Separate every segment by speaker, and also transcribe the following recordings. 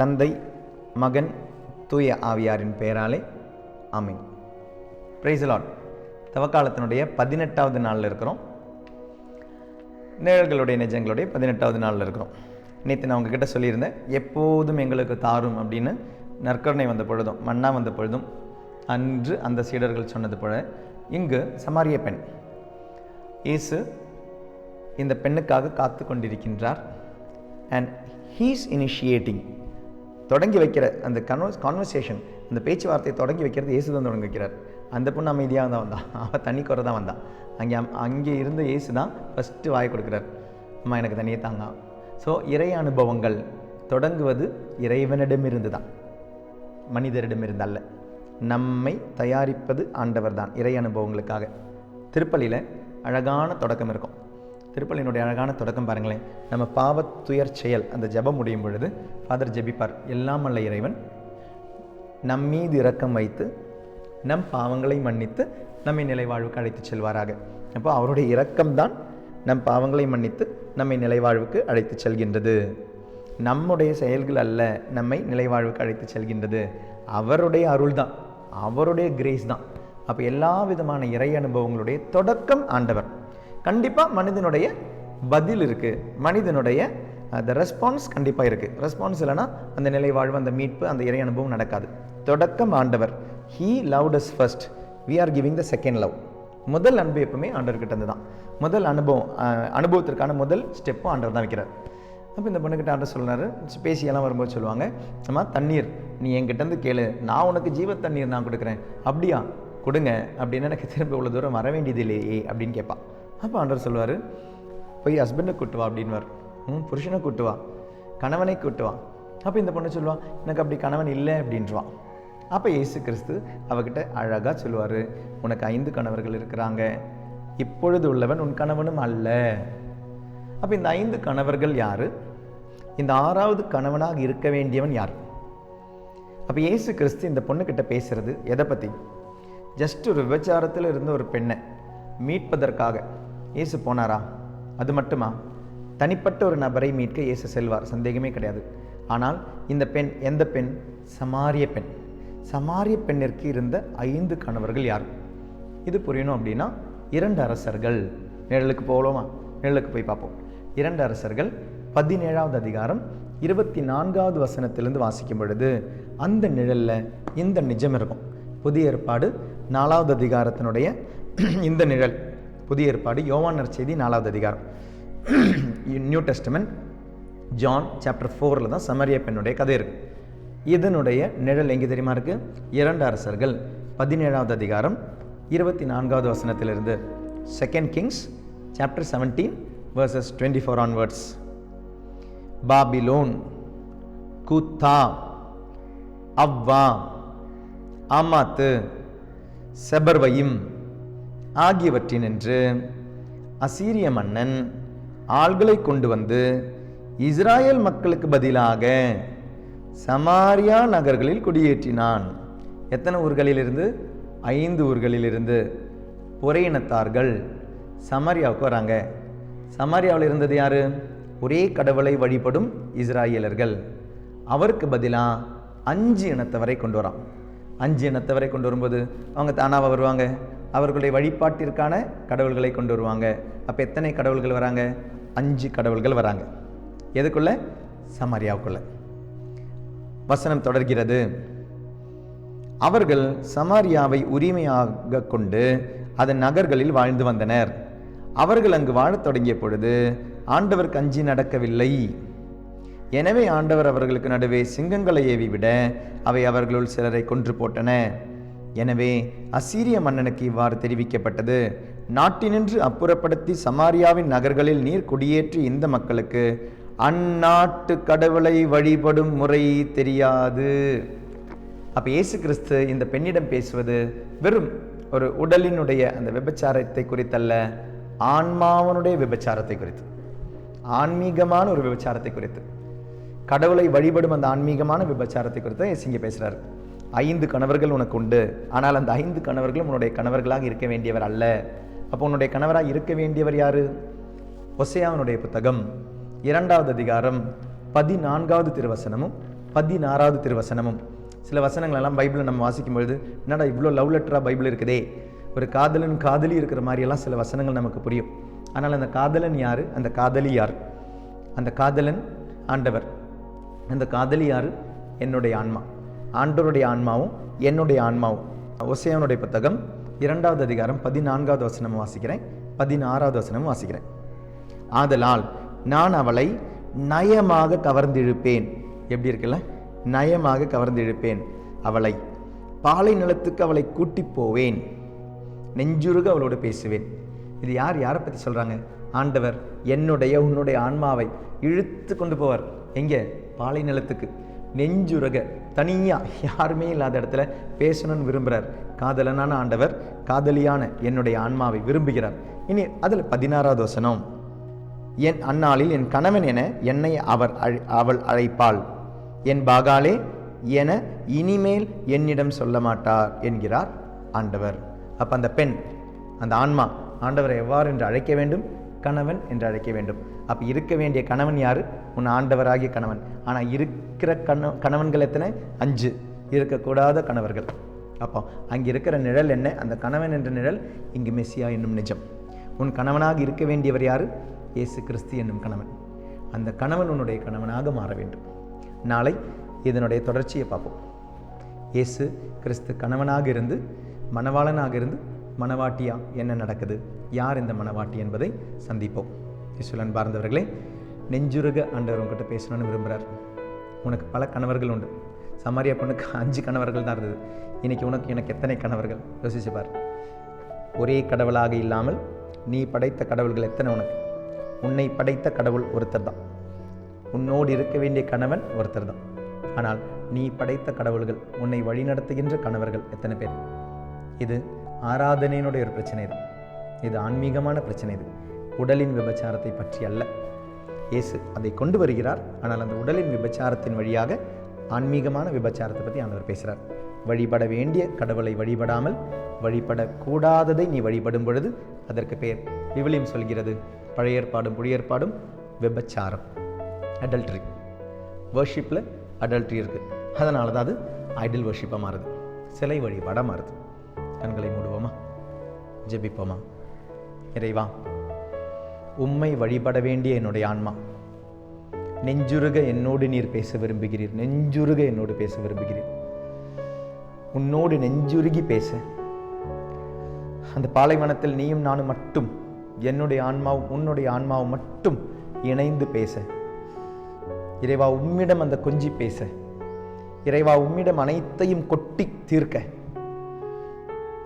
Speaker 1: தந்தை மகன் தூய ஆவியாரின் பெயராலே ஆமீன். பிரைசலாட் தவக்காலத்தினுடைய பதினெட்டாவது நாளில் இருக்கிறோம். நிழல்களுடைய நிஜங்களுடைய பதினெட்டாவது நாளில் இருக்கிறோம். நேற்று நான் உங்ககிட்ட சொல்லியிருந்தேன் எப்போதும் எங்களுக்கு தாரும் அப்படின்னு நற்கருணை வந்த பொழுதும் மன்னா வந்த பொழுதும் அன்று அந்த சீடர்கள் சொன்னது போல இங்கு சமாரிய பெண் இயேசு இந்த பெண்ணுக்காக காத்து கொண்டிருக்கின்றார் அண்ட் ஹீஸ் இனிஷியேட்டிங் தொடங்கி வைக்கிற அந்த கன்வர்ஸ் கான்வர்சேஷன் அந்த பேச்சுவார்த்தையை தொடங்கி வைக்கிறது இயேசு தான் தொடங்கி வைக்கிறார் அந்த பொண்ணு அமைதியாக தான் வந்தான் அவள் தண்ணி குறை தான் வந்தான் அங்கே அம்- அங்கே இருந்த இயேசு தான் ஃபஸ்ட்டு வாய் கொடுக்குறார். அம்மா எனக்கு தண்ணியை தாங்க. ஸோ இறை அனுபவங்கள் தொடங்குவது இறைவனிடமிருந்து தான் மனிதரிடமிருந்து அல்ல. நம்மை தயாரிப்பது ஆண்டவர் தான் இறை அனுபவங்களுக்காக. திருப்பலியில் அழகான தொடக்கம் இருக்கும். திருப்பள்ளியினுடைய அழகான தொடக்கம் பாருங்களேன். நம்ம பாவத் துயர் செயல் அந்த ஜெபம் முடியும் பொழுது ஃபாதர் ஜெபிப்பார் எல்லாம் அல்ல இறைவன் நம் மீது இரக்கம் வைத்து நம் பாவங்களை மன்னித்து நம்மை நிலைவாழ்வுக்கு அழைத்து செல்வாராக. அப்போ அவருடைய இரக்கம்தான் நம் பாவங்களை மன்னித்து நம்மை நிலைவாழ்வுக்கு அழைத்து செல்கின்றது. நம்முடைய செயல்கள் அல்ல நம்மை நிலைவாழ்வுக்கு அழைத்து செல்கின்றது. அவருடைய அருள் தான் அவருடைய கிரேஸ் தான். அப்போ எல்லா விதமான இறை அனுபவங்களுடைய தொடக்கம் ஆண்டவர். கண்டிப்பாக மனிதனுடைய பதில் இருக்குது மனிதனுடைய அந்த ரெஸ்பான்ஸ் கண்டிப்பாக இருக்குது ரெஸ்பான்ஸ் இல்லைன்னா அந்த நிலை வாழ்வு அந்த மீட்பு அந்த இறை அனுபவம் நடக்காது. தொடக்கம் ஆண்டவர். He loved us first we are giving the second love முதல் அன்பு எப்பவுமே ஆண்டவர்கிட்ட இருந்து தான். முதல் அனுபவம் அனுபவத்திற்கான முதல் ஸ்டெப்பும் ஆண்டவர் தான் வைக்கிறார். அப்போ இந்த பொண்ணுக்கிட்ட ஆண்டர் சொல்றாரு பேசியெல்லாம் வரும்போது சொல்லுவாங்க அம்மா தண்ணீர் நீ என்கிட்டருந்து கேளு. நான் உனக்கு ஜீவ தண்ணீர் நான் கொடுக்குறேன். அப்படியா? கொடுங்க. அப்படின்னு எனக்கு திரும்ப இவ்வளோ தூரம் வர வேண்டியது இல்லையே அப்படின்னு கேட்பான் அப்போ ஆண்டவர் சொல்லுவார் போய் ஹஸ்பண்டை கூட்டு வா அப்படின்வார் ம் புருஷனை கூட்டு வா. கணவனை கூட்டு வா. அப்போ இந்த பொண்ணு சொல்லுவான் எனக்கு அப்படி கணவன் இல்லை அப்படின்றான் அப்போ இயேசு கிறிஸ்து அவகிட்ட அழகாக சொல்லுவார் உனக்கு ஐந்து கணவர்கள் இருக்கிறாங்க. இப்பொழுது உள்ளவன் உன் கணவனும் அல்ல. அப்போ இந்த ஐந்து கணவர்கள் யார்? இந்த ஆறாவது கணவனாக இருக்க வேண்டியவன் யார்? அப்போ இயேசு கிறிஸ்து இந்த பொண்ணுக்கிட்ட பேசுறது எதை பற்றி ஜஸ்ட் ஒரு விபச்சாரத்தில் இருந்த ஒரு பெண்ணை மீட்பதற்காக. இயேசு போனாரா? அது மட்டுமா? தனிப்பட்ட ஒரு நபரை மீட்க இயேசு செல்வார். சந்தேகமே கிடையாது. ஆனால் இந்த பெண் எந்த பெண்? சமாரிய பெண். சமாரிய பெண்ணிற்கு இருந்த ஐந்து கணவர்கள் யார்? இது புரியணும் அப்படின்னா இரண்டு அரசர்கள். நிழலுக்கு போகலாமா? நிழலுக்கு போய் பார்ப்போம். இரண்டு அரசர்கள் பதினேழாவது அதிகாரம் இருபத்தி நான்காவது வசனத்திலிருந்து வாசிக்கும் பொழுது அந்த நிழலில் இந்த நிஜம் இருக்கும். புதிய ஏற்பாடு நாலாவது அதிகாரத்தினுடைய இந்த நிழல். புதிய ஏற்பாடு யோவானர் செய்தி நாலாவது அதிகாரம். நியூ டெஸ்டமெண்ட் ஜான் சாப்டர் ஃபோரில் தான் சமரிய பெண்ணுடைய கதை இருக்கு. இதனுடைய நிழல் எங்கே தெரியுமா இருக்கு? இரண்டு அரசர்கள் பதினேழாவது அதிகாரம் இருபத்தி நான்காவது வசனத்திலிருந்து. Second kings chapter seventeen verses twenty four onwards Babylon Cuthah Ava Hamath செபர்வையும் ஆகியவற்றினின்று அசீரிய மன்னன் ஆள்களை கொண்டு வந்து இஸ்ராயல் மக்களுக்கு பதிலாக சமாரியா நகர்களில் குடியேற்றினான். எத்தனை ஊர்களிலிருந்து? ஐந்து ஊர்களிலிருந்து. ஒரே இனத்தார்கள் சமாரியாவுக்கு வராங்க. சமாரியாவில் இருந்தது யார்? ஒரே கடவுளை வழிபடும் இஸ்ராயலர்கள். அவருக்கு பதிலாக அஞ்சு இனத்தவரை கொண்டு வரான். அஞ்சு இனத்தவரை கொண்டு வரும்போது அவங்க தானாக வருவாங்க? அவர்களுடைய வழிபாட்டிற்கான கடவுள்களை கொண்டு வருவாங்க. அப்போ எத்தனை கடவுள்கள் வராங்க? அஞ்சு கடவுள்கள் வராங்க. எதுக்குள்ள? சமாரியாவுக்குள்ள. வசனம் தொடர்கிறது. அவர்கள் சமாரியாவை உரிமையாக கொண்டு அதன் நகர்களில் வாழ்ந்து வந்தனர். அவர்கள் அங்கு வாழத் தொடங்கிய பொழுது ஆண்டவர் கஞ்சி நடக்கவில்லை. எனவே ஆண்டவர் அவர்களுக்கு நடுவே சிங்கங்களை ஏவிவிட அவை அவர்களுள் சிலரை கொன்று போட்டன. எனவே அசீரிய மன்னனுக்கு இவ்வாறு தெரிவிக்கப்பட்டது. நாட்டினின்று அப்புறப்படுத்தி சமாரியாவின் நகர்களில் நீர் குடியேற்றி இந்த மக்களுக்கு அந்நாட்டு கடவுளை வழிபடும் முறை தெரியாது. அப்ப இயேசு கிறிஸ்து இந்த பெண்ணிடம் பேசுவது வெறும் ஒரு உடலினுடைய அந்த விபச்சாரத்தை குறித்தல்ல ஆன்மாவனுடைய விபச்சாரத்தை குறித்து. ஆன்மீகமான ஒரு விபச்சாரத்தை குறித்து. கடவுளை வழிபடும் அந்த ஆன்மீகமான விபச்சாரத்தை குறித்து இயேசு இங்கே பேசுறாரு. ஐந்து கணவர்கள் உனக்கு உண்டு. ஆனால் அந்த ஐந்து கணவர்களும் உன்னுடைய கணவர்களாக இருக்க வேண்டியவர் அல்ல. அப்போ உன்னுடைய கணவராக இருக்க வேண்டியவர் யார்? ஒசையாவனுடைய புத்தகம் இரண்டாவது அதிகாரம் பதினான்காவது திருவசனமும் பதினாறாவது திருவசனமும். சில வசனங்கள் எல்லாம் பைபிளை நம்ம வாசிக்கும் பொழுது என்னடா இவ்வளோ லவ் லெட்டராக பைபிள் இருக்குதே? ஒரு காதலன் காதலி இருக்கிற மாதிரியெல்லாம் சில வசனங்கள் நமக்கு புரியும். ஆனால் அந்த காதலன் யார்? அந்த காதலி யார்? அந்த காதலன் ஆண்டவர். அந்த காதலி யார்? என்னுடைய ஆன்மா. ஆண்டவருடைய ஆன்மாவும் என்னுடைய ஆன்மாவும். ஒசையவனுடைய புத்தகம் இரண்டாவது அதிகாரம் பதினான்காவது வசனம் வாசிக்கிறேன். பதினாறாவது வசனம் வாசிக்கிறேன். ஆதலால் நான் அவளை நயமாக கவர்ந்திழுப்பேன். எப்படி இருக்குல்ல? நயமாக கவர்ந்திழுப்பேன். அவளை பாலை நிலத்துக்கு அவளை கூட்டி போவேன். நெஞ்சுருக அவளோடு பேசுவேன். இது யார்? யாரை பற்றி சொல்கிறாங்க ஆண்டவர் என்னுடைய உன்னுடைய ஆன்மாவை இழுத்து கொண்டு போவார். எங்கே? பாலை நிலத்துக்கு. நெஞ்சுரக தனியாக யாருமே இல்லாத இடத்துல பேசணும்னு விரும்புகிறார் காதலனான ஆண்டவர் காதலியான என்னுடைய ஆன்மாவை விரும்புகிறார். இனி அதில் பதினாறாவது வசனம். என் அந்நாளில் என் கணவன் என என்னை அவர் அழை- அவள் அழைப்பாள். என் பாகாலே என இனிமேல் என்னிடம் சொல்ல மாட்டார் என்கிறார் ஆண்டவர். அப்போ அந்த பெண் அந்த ஆன்மா ஆண்டவரை எவ்வாறு என்று அழைக்க வேண்டும்? கணவன் என்று அழைக்க வேண்டும். அப்போ இருக்க வேண்டிய கணவன் யார்? உன் ஆண்டவராகிய கணவன். ஆனால் இருக்கிற கண கணவன்கள் எத்தனை? அஞ்சு. இருக்கக்கூடாத கணவர்கள். அப்போ அங்கே இருக்கிற நிழல் என்ன? அந்த கணவன் என்ற நிழல் இங்கு மெஸ்ஸியா என்னும் நிஜம். உன் கணவனாக இருக்க வேண்டியவர் யார்? இயேசு கிறிஸ்து என்னும் கணவன். அந்த கணவன் உன்னுடைய கணவனாக மாற வேண்டும். நாளை இதனுடைய தொடர்ச்சியை பார்ப்போம். இயேசு கிறிஸ்து கணவனாக இருந்து மணவாளனாக இருந்து மணவாட்டியா என்ன நடக்குது? யார் இந்த மணவாட்டி என்பதை சந்திப்போம். இசுலன் பார்ந்தவர்களே நெஞ்சுருக ஆண்டவர் உங்ககிட்ட பேசணும்னு விரும்புகிறார் உனக்கு பல கணவர்கள் உண்டு. சமாரியா பொண்ணுக்கு அஞ்சு கணவர்கள் தான் இருந்தது. இன்னைக்கு உனக்கு எனக்கு எத்தனை கணவர்கள்? யோசிச்சுப்பார் ஒரே கடவுளாக இல்லாமல் நீ படைத்த கடவுள்கள் எத்தனை உனக்கு? உன்னை படைத்த கடவுள் ஒருத்தர் தான். உன்னோடு இருக்க வேண்டிய கணவன் ஒருத்தர் தான். ஆனால் நீ படைத்த கடவுள்கள் உன்னை வழிநடத்துகின்ற கணவர்கள் எத்தனை பேர்? இது ஆராதனையினுடைய ஒரு பிரச்சனை இது. இது ஆன்மீகமான பிரச்சனை இது. உடலின் விபச்சாரத்தை பற்றி அல்ல. இயேசு அதை கொண்டு வருகிறார். ஆனால் அந்த உடலின் விபச்சாரத்தின் வழியாக ஆன்மீகமான விபச்சாரத்தை பற்றி ஆண்டவர் பேசுகிறார் வழிபட வேண்டிய கடவுளை வழிபடாமல் வழிபடக்கூடாததை நீ வழிபடும் பொழுது அதற்கு பெயர் விவிலியம் சொல்கிறது. பழைய ஏற்பாடும் புதிய ஏற்பாடும் விபச்சாரம் அடல்ட்ரி வர்ஷிப்பில் அடல்ட்ரி இருக்குது அதனால தான் அது ஐடில் வர்ஷிப்பாக மாறுது. சிலை வழிபாடாக மாறுது. கண்களை மூடுவோமா? ஜெபிப்போமா? இறைவா உம்மை வழிபட வேண்டிய என்னுடைய ஆன்மா. நெஞ்சுருக என்னோடு நீர் பேச விரும்புகிறீர். நெஞ்சுருக என்னோடு பேச விரும்புகிறீர். உன்னோடு நெஞ்சுருகி பேச. அந்த பாலைவனத்தில் நீயும் நானும் மட்டும் என்னுடைய ஆன்மாவும் உன்னுடைய ஆன்மாவும் மட்டும் இணைந்து பேச. இறைவா உம்மிடம் அந்த கொஞ்சி பேச. இறைவா உம்மிடம் அனைத்தையும் கொட்டி தீர்க்க.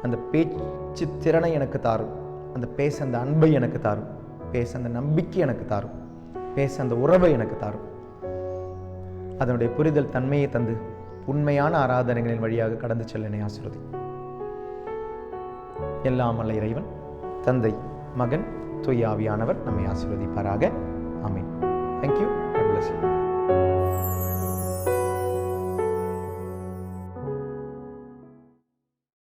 Speaker 1: அந்த பேச்சு திறனை எனக்கு தாரும். அந்த பேச அந்த அன்பை எனக்கு தாரும். பேச அந்த நம்பிக்கை எனக்கு தாரும். பேச அந்த உறவை எனக்கு தாரும். அதனுடைய புரிதல் தன்மையை தந்து உண்மையான ஆராதனைகளின் வழியாக கடந்து செல்ல என்னை எல்லாம் அல்ல இறைவன் தந்தை மகன் தூயாவியானவர் நம்மை ஆசீர்வதிப்பாராக. யூ